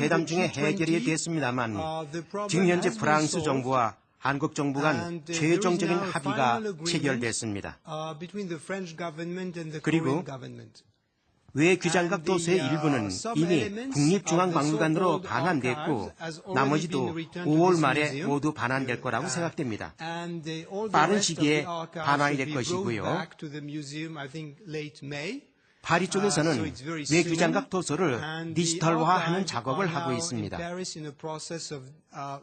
회담 중에 해결이 됐습니다만 지금 현재 프랑스 정부와 한국 정부 간 최종적인 합의가 체결됐습니다. 그리고 외 귀장각 도서의 일부는 이미 국립중앙박물관으로 반환됐고 나머지도 5월 말에 모두 반환될 거라고 생각됩니다. 빠른 시기에 반환이 될 것이고요. 파리 쪽에서는 외 귀장각 도서를 디지털화하는 작업을 하고 있습니다.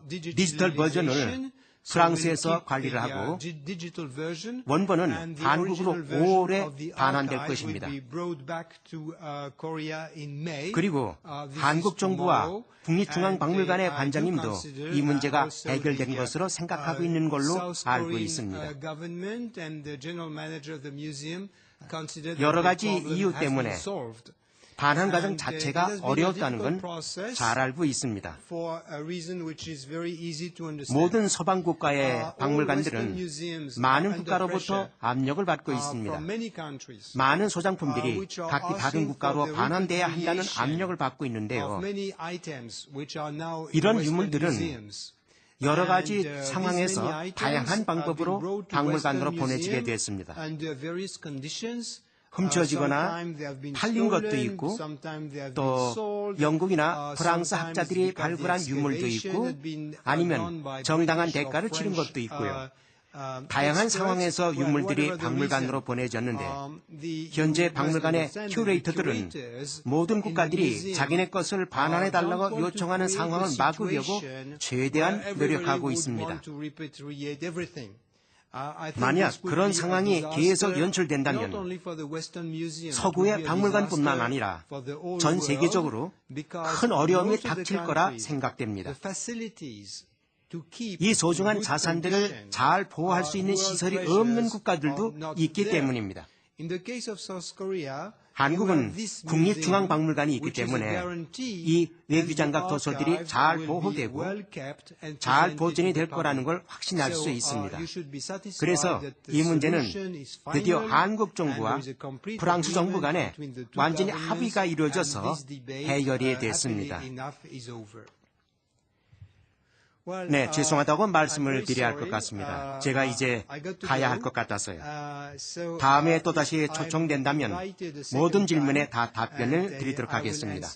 디지털 버전을 프랑스에서 관리를 하고 원본은 한국으로 5월에 반환될 것입니다. 그리고 한국 정부와 국립중앙박물관의 관장님도 이 문제가 해결된 것으로 생각하고 있는 걸로 알고 있습니다. 여러 가지 이유 때문에 반환 과정 자체가 어려웠다는 건 잘 알고 있습니다. 모든 서방 국가의 박물관들은 많은 국가로부터 압력을 받고 있습니다. 많은 소장품들이 각기 다른 국가로 반환돼야 한다는 압력을 받고 있는데요. 이런 유물들은 여러 가지 상황에서 다양한 방법으로 박물관으로 보내지게 됐습니다. 훔쳐지거나 팔린 것도 있고 또 영국이나 프랑스 학자들이 발굴한 유물도 있고 아니면 정당한 대가를 치른 것도 있고요. 다양한 상황에서 유물들이 박물관으로 보내졌는데 현재 박물관의 큐레이터들은 모든 국가들이 자기네 것을 반환해 달라고 요청하는 상황을 막으려고 최대한 노력하고 있습니다. 만약 그런 상황이 계속 연출된다면 서구의 박물관뿐만 아니라 전 세계적으로 큰 어려움이 닥칠 거라 생각됩니다. 이 소중한 자산들을 잘 보호할 수 있는 시설이 없는 국가들도 있기 때문입니다. 한국은 국립중앙박물관이 있기 때문에 이 외규장각 도서들이 잘 보호되고 잘 보존이 될 거라는 걸 확신할 수 있습니다. 그래서 이 문제는 드디어 한국 정부와 프랑스 정부 간에 완전히 합의가 이루어져서 해결이 됐습니다. 네, 죄송하다고 말씀을 드려야 할 것 같습니다. 제가 이제 가야 할 것 같아서요. 다음에 또다시 초청된다면 모든 질문에 다 답변을 드리도록 하겠습니다.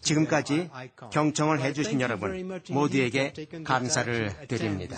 지금까지 경청을 해주신 여러분 모두에게 감사를 드립니다.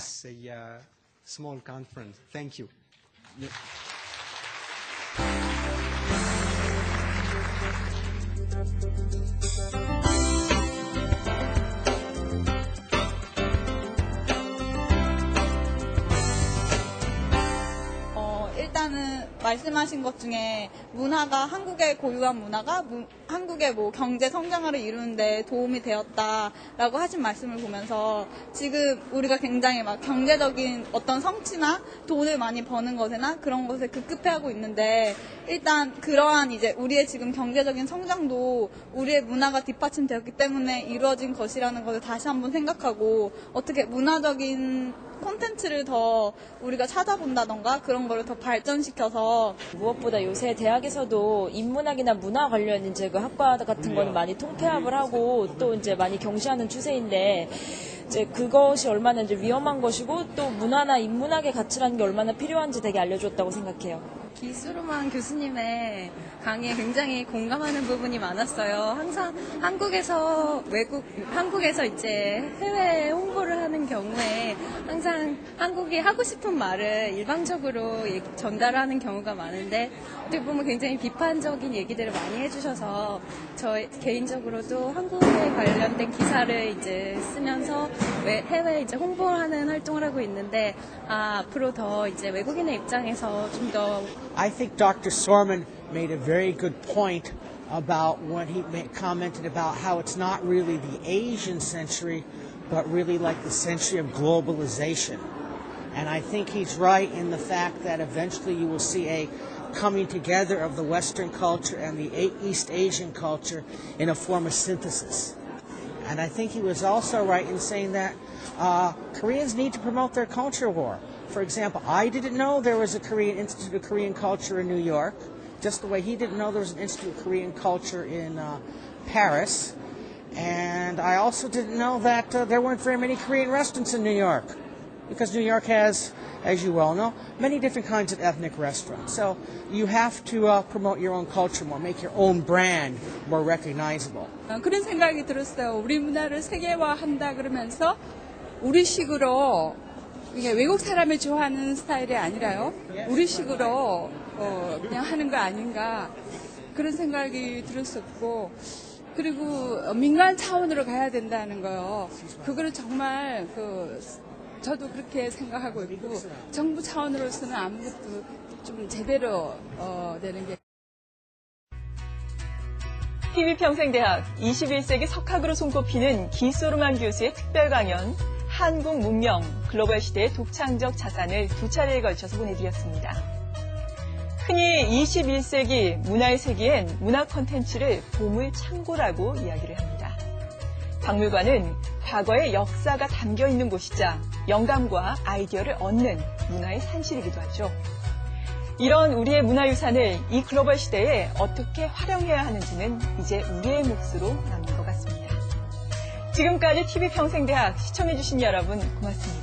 말씀하신 것 중에 문화가 한국의 고유한 문화가 무, 한국의 뭐 경제 성장을 이루는데 도움이 되었다라고 하신 말씀을 보면서 지금 우리가 굉장히 막 경제적인 어떤 성취나 돈을 많이 버는 것에나 그런 것에 급급해하고 있는데 일단 그러한 이제 우리의 지금 경제적인 성장도 우리의 문화가 뒷받침되었기 때문에 이루어진 것이라는 것을 다시 한번 생각하고 어떻게 문화적인 콘텐츠를 더 우리가 찾아본다던가 그런 거를 더 발전시켜서 무엇보다 요새 대학에서도 인문학이나 문화 관련 그 학과 같은 거는 많이 통폐합을 하고 또 이제 많이 경시하는 추세인데 이제 그것이 얼마나 이제 위험한 것이고 또 문화나 인문학의 가치라는 게 얼마나 필요한지 되게 알려줬다고 생각해요. 기수로만 교수님의 강의에 굉장히 공감하는 부분이 많았어요. 항상 한국에서 외국, 한국에서 이제 해외 홍보를 하는 경우에 항상 한국이 하고 싶은 말을 일방적으로 전달하는 경우가 많은데 어떻게 보면 굉장히 비판적인 얘기들을 많이 해주셔서 저 개인적으로도 한국에 관련된 기사를 이제 쓰면서 해외 이제 홍보하는 활동을 하고 있는데 아, 앞으로 더 이제 외국인의 입장에서 좀더 I think Dr. Sorman made a very good point about when he commented about how it's not really the Asian century, but really like the century of globalization. And I think he's right in the fact that eventually you will see a coming together of the Western culture and the East Asian culture in a form of synthesis. And I think he was also right in saying that uh, Koreans need to promote their culture war. For example, I didn't know there was a Korean Institute of Korean Culture in New York, just the way he didn't know there was an Institute of Korean Culture in uh, Paris. And I also didn't know that uh, there weren't very many Korean restaurants in New York. Because New York has, as you well know, many different kinds of ethnic restaurants. So you have to uh, promote your own culture more, make your own brand more recognizable. 어, 그런 생각이 들었어요. 우리 문화를 세계화한다 그러면서 우리식으로 이게 외국 사람이 좋아하는 스타일이 아니라요. 우리식으로 어, 그냥 하는 거 아닌가 그런 생각이 들었었고 그리고 어, 민간 차원으로 가야 된다는 거요. 그거를 정말 그 저도 그렇게 생각하고 있고 정부 차원으로서는 아무것도 좀 제대로 어, 되는 게 TV평생대학 21세기 석학으로 손꼽히는 기소르만 교수의 특별 강연 한국 문명 글로벌 시대의 독창적 자산을 두 차례에 걸쳐서 보내드렸습니다. 흔히 21세기 문화의 세계엔 문화 콘텐츠를 보물 창고라고 이야기를 합니다. 박물관은 과거의 역사가 담겨 있는 곳이자 영감과 아이디어를 얻는 문화의 산실이기도 하죠. 이런 우리의 문화유산을 이 글로벌 시대에 어떻게 활용해야 하는지는 이제 우리의 몫으로 같습니다. 지금까지 TV평생대학 시청해주신 여러분 고맙습니다.